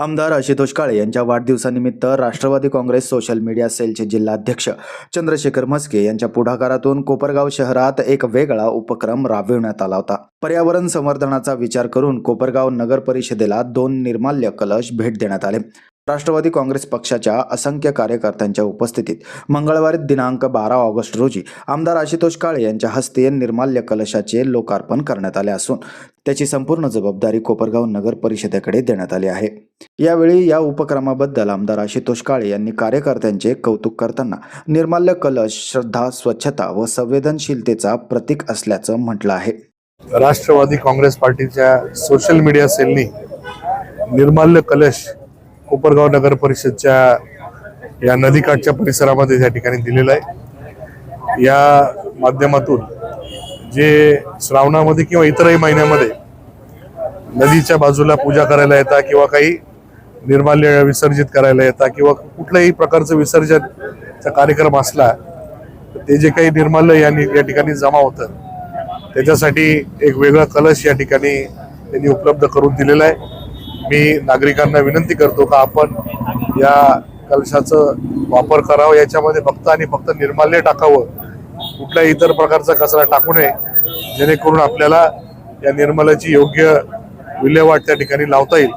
आमदार आशुतोष काळे यांच्या वाढदिवसानिमित्त राष्ट्रवादी काँग्रेस सोशल मीडिया सेलचे जिल्हाध्यक्ष चंद्रशेखर म्हस्के यांच्या पुढाकारातून कोपरगाव शहरात एक वेगळा उपक्रम राबविण्यात आला होता. पर्यावरण संवर्धनाचा विचार करून कोपरगाव नगर परिषदेला दोन निर्माल्य कलश भेट देण्यात आले. राष्ट्रवादी काँग्रेस पक्षाच्या असंख्य कार्यकर्त्यांच्या उपस्थितीत मंगळवारी दिनांक बारा ऑगस्ट रोजी आमदार आशुतोष काळे यांच्या हस्ते निर्माल्य कलशाचे लोकार्पण करण्यात आले असून त्याची संपूर्ण जबाबदारी कोपरगाव नगर परिषदेकडे देण्यात आली आहे. यावेळी या उपक्रमाबद्दल आमदार आशुतोष काळे यांनी कार्यकर्त्यांचे कौतुक करताना निर्माल्य कलश श्रद्धा स्वच्छता व संवेदनशीलतेचा प्रतीक असल्याचं म्हटलं आहे. राष्ट्रवादी काँग्रेस पार्टीच्या सोशल मीडिया सेलनी निर्माल्य कलश कोपरगाव नगर परिषदच्या या नदीकाठच्या परिसरामध्ये या ठिकाणी दिलेला आहे. या माध्यमातून जे श्रावणामध्ये किंवा इतरही महिन्यामध्ये नदीच्या बाजूला पूजा करायला येतात किंवा काही निर्माल्य विसर्जित करायला येतात किंवा कुठल्याही प्रकारचं विसर्जनचा कार्यक्रम असला तर ते जे काही निर्माल्य या या ठिकाणी जमा होतं त्याच्यासाठी एक वेगळा कलश या ठिकाणी त्यांनी उपलब्ध करून दिलेला आहे. मी नागरिकांना विनंती करतो का आपण या कलशाचं वापर करावं याच्यामध्ये फक्त आणि फक्त निर्माल्य टाकावं कुठल्याही इतर प्रकारचा कचरा टाकू नये जेणेकरून आपल्याला या निर्माल्याची योग्य विल्हेवाट त्या ठिकाणी लावता येईल.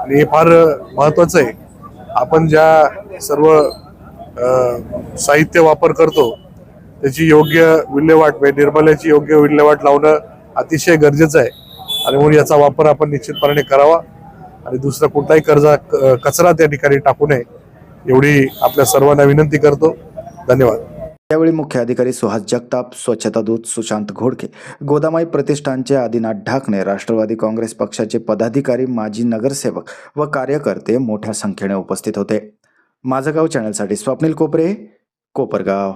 आणि हे फार महत्वाचं आहे. आपण ज्या सर्व साहित्य वापर करतो त्याची योग्य विल्हेवाट म्हणजे निर्मल्याची योग्य विल्हेवाट लावणं अतिशय गरजेचं आहे. आणि म्हणून याचा वापर आपण निश्चितपणे करावा. आणि दुसरा कुठलाही कर्जा कचरा त्या ठिकाणी टाकू नये एवढी आपल्या सर्वांना विनंती करतो. धन्यवाद. यावेळी मुख्य अधिकारी सुहास जगताप स्वच्छता दूत सुशांत घोडके गोदामाई प्रतिष्ठानचे आदिनाथ ढाकणे राष्ट्रवादी काँग्रेस पक्षाचे पदाधिकारी माजी नगरसेवक व कार्यकर्ते मोठ्या संख्येने उपस्थित होते. माझं गाव चॅनलसाठी स्वप्नील कोपरे कोपरगाव.